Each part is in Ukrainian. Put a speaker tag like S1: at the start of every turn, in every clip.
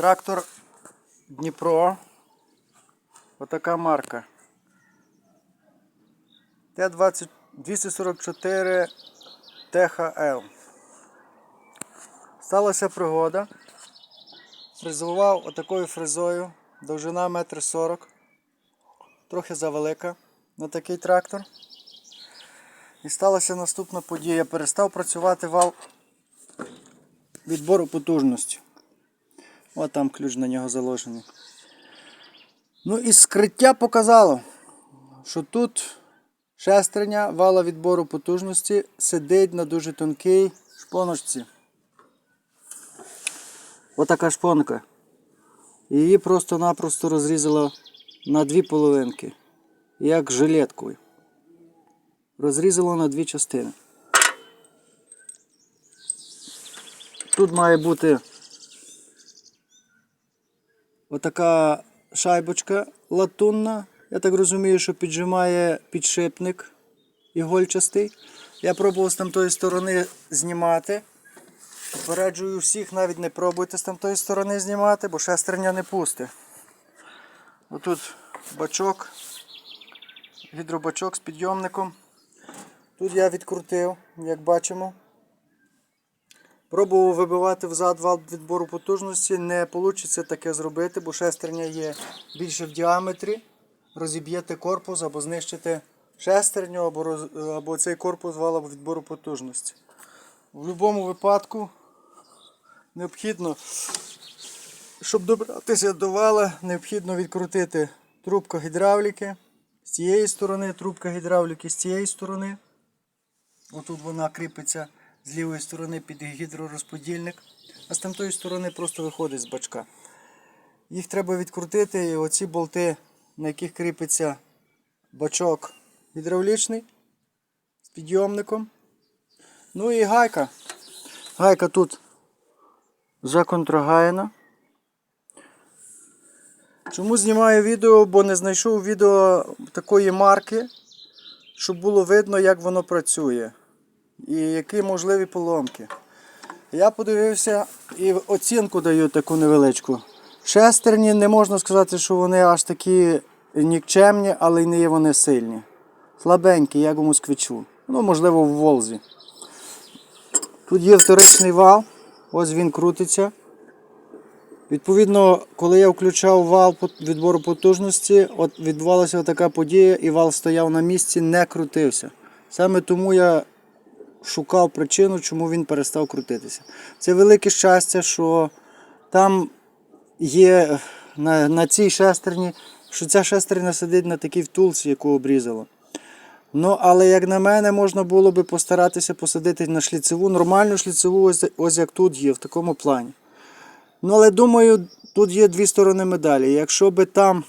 S1: Трактор Дніпро. Отака марка. Т-20 244 ТХЛ. Сталася пригода. Фрезував отакою фрезою. Довжина 1,40 м. Трохи завелика на такий трактор. І сталася наступна подія. Перестав працювати вал відбору потужності. От там ключ на нього заложений. Ну і скриття показало, що тут шестерня вала відбору потужності сидить на дуже тонкій шпоночці. Отака шпонка. Її просто-напросто розрізало на дві половинки, як жилеткою. Розрізало на дві частини. Тут має бути отака шайбочка латунна. Я так розумію, що піджимає підшипник ігольчастий. Я пробував з тамтої сторони знімати. Попереджую всіх, навіть не пробуйте з тамтої сторони знімати, бо шестерня не пусте. Отут бачок, гідробачок з підйомником. Тут я відкрутив, як бачимо. Пробував вибивати взад вал відбору потужності, не вийде таке зробити, бо шестерня є більше в діаметрі. Розіб'єте корпус або знищите шестерню, або, роз... або цей корпус вала відбору потужності. В будь-якому випадку необхідно, щоб добратися до вала, необхідно відкрутити трубку гідравліки з цієї сторони, трубка гідравліки з цієї сторони. Отут вона кріпиться з лівої сторони під гідророзподільник, а з тамтої сторони просто виходить з бачка. Їх треба відкрутити і оці болти, на яких кріпиться бачок гідравлічний з підйомником. Ну і гайка. Гайка тут законтрагаяна. Чому знімаю відео, бо не знайшов відео такої марки, щоб було видно, як воно працює і які можливі поломки. Я подивився і оцінку даю таку невеличку. Шестерні не можна сказати, що вони аж такі нікчемні, але й не є вони сильні. Слабенькі, як у москвичу. Ну, можливо, в Волзі. Тут є вторичний вал, ось він крутиться. Відповідно, коли я включав вал відбору потужності, от відбувалася така подія, і вал стояв на місці, не крутився. Саме тому я шукав причину, чому він перестав крутитися. Це велике щастя, що там є на, на цій шестерні, що ця шестерня сидить на такій втулці, яку обрізало. Ну, але як на мене, можна було би постаратися посадити на шліцеву, нормальну шліцеву, ось, ось як тут є, в такому плані. Ну, але думаю, тут є дві сторони медалі. Якщо би там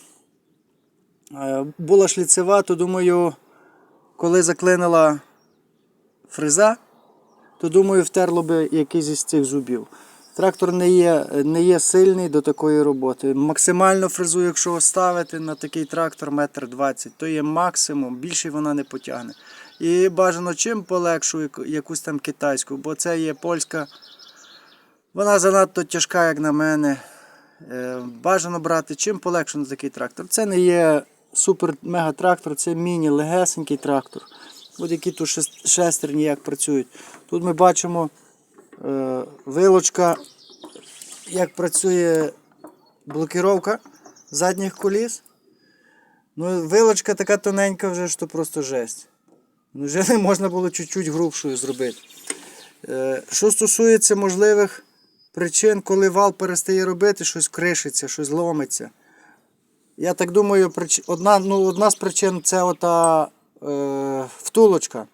S1: е, була шліцева, то думаю, коли заклинила фреза, то думаю, втерло би якийсь із цих зубів. Трактор не є, не є сильний до такої роботи. Максимально фрезу, якщо ставити на такий трактор метр двадцять, то є максимум, більше вона не потягне. І бажано чим полегшу якусь там китайську, бо це є польська. Вона занадто тяжка, як на мене. Е, Бажано брати чим полегше такий трактор. Це не є супер-мега-трактор, це міні-легесенький трактор. От які тут шестерні як працюють. Тут ми бачимо е, вилочка, як працює блокіровка задніх коліс. Ну, вилочка така тоненька вже, що просто жесть. Ну, Вже не можна було чуть-чуть грубшою зробити. Е, Що стосується можливих причин, коли вал перестає робити, щось кришиться, щось ломиться. Я так думаю, одна, ну, одна з причин це ота е, втулочка,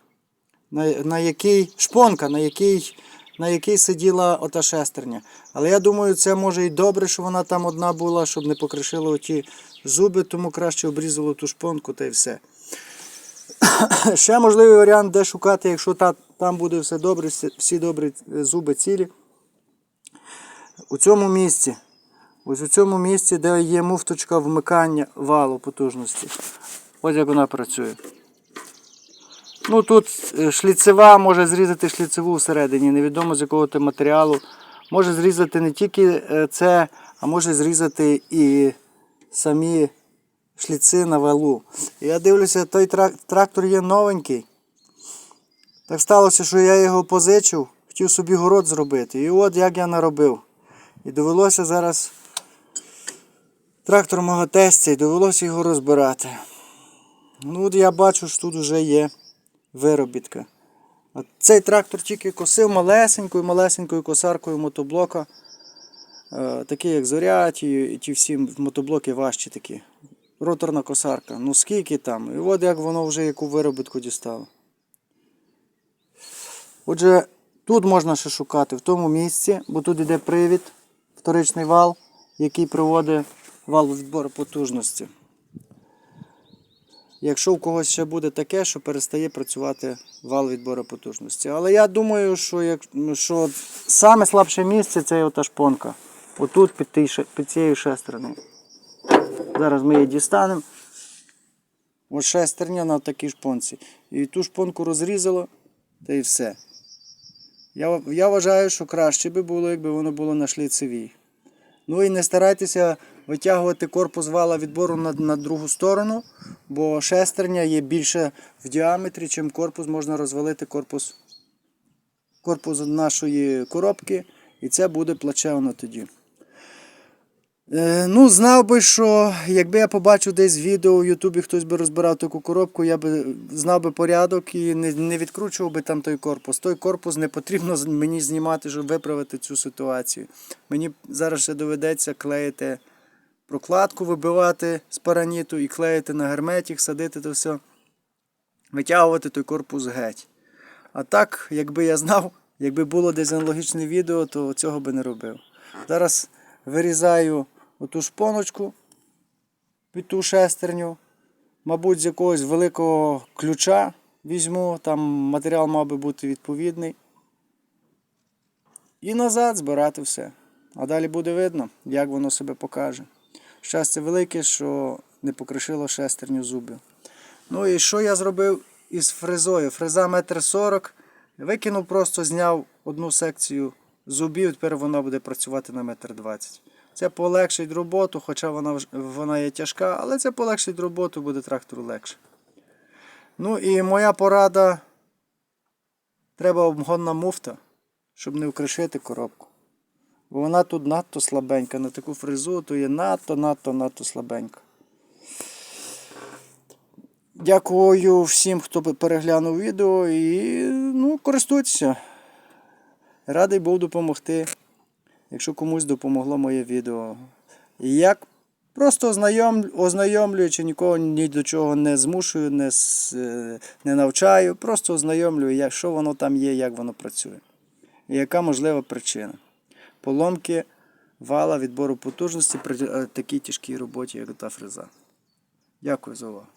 S1: на, на якій шпонка, на якій, на якій сиділа ота шестерня. Але я думаю, це може і добре, що вона там одна була, щоб не покришило оті зуби, тому краще обрізало ту шпонку та й все. Ще можливий варіант, де шукати, якщо та, там буде все добре, всі- всі добрі е, зуби цілі. У цьому місці, ось у цьому місці, де є муфточка вмикання валу потужності. Ось як вона працює. Ну тут е, шліцева може зрізати шліцеву всередині, невідомо з якого то матеріалу. може зрізати не тільки е, це, а може зрізати і самі шліци на валу. Я дивлюся, той трак- трактор є новенький. Так сталося, що я його позичив, хотів собі город зробити. І от як я наробив. І довелося зараз трактор мого тестя, і довелося його розбирати. Ну, от я бачу, що тут вже є виробітка. Цей трактор тільки косив малесенькою, малесенькою косаркою мотоблока. Е, такі як зоря, ті, ті всі мотоблоки важчі такі. Роторна косарка. Ну скільки там? І от як воно вже яку виробітку дістало. Отже, тут можна ще шукати в тому місці, бо тут йде привід, вторичний вал, який проводить вал відбору потужності. Якщо у когось ще буде таке, що перестає працювати вал відбору потужності. Але я думаю, що, як, ну, що саме слабше місце це ота шпонка. Отут під, тій під цією шестернею. Зараз ми її дістанемо. Ось шестерня на такій шпонці. І ту шпонку розрізало, та і все. Я, я вважаю, що краще би було, якби воно було на шліцевій. Ну і не старайтеся витягувати корпус вала відбору на, на другу сторону, бо шестерня є більше в діаметрі, чим корпус можна розвалити корпус, корпус нашої коробки, і це буде плачевно тоді. Е, ну, знав би, що якби я побачив десь відео в Ютубі, хтось би розбирав таку коробку, я би знав би порядок і не, не відкручував би там той корпус. Той корпус не потрібно мені знімати, щоб виправити цю ситуацію. Мені зараз ще доведеться клеїти прокладку, вибивати з параніту і клеїти на герметик, садити то все, витягувати той корпус геть. А так, якби я знав, якби було десь аналогічне відео, то цього би не робив. Зараз вирізаю оту шпоночку під ту шестерню. Мабуть, з якогось великого ключа візьму, там матеріал мав би бути відповідний. І назад збирати все. А далі буде видно, як воно себе покаже. Щастя велике, що не покришило шестерню зубів. Ну і що я зробив із фрезою? Фреза метр сорок. Викинув, просто зняв одну секцію зубів, тепер вона буде працювати на метр двадцять. Це полегшить роботу, хоча вона, вона є тяжка, але це полегшить роботу, буде трактору легше. Ну і моя порада. Треба обгонна муфта, щоб не вкришити коробку. Бо вона тут надто слабенька. На таку фрезу то є надто, надто, надто слабенька. Дякую всім, хто переглянув відео і ну, користуйтеся. Радий був допомогти, якщо комусь допомогло моє відео. Як просто ознайом, ознайомлюючи, нікого ні до чого не змушую, не, е, не навчаю, просто ознайомлюю, що воно там є, як воно працює. І яка можлива причина. Поломки вала відбору потужності при е, такій тяжкій роботі, як та фреза. Дякую за увагу.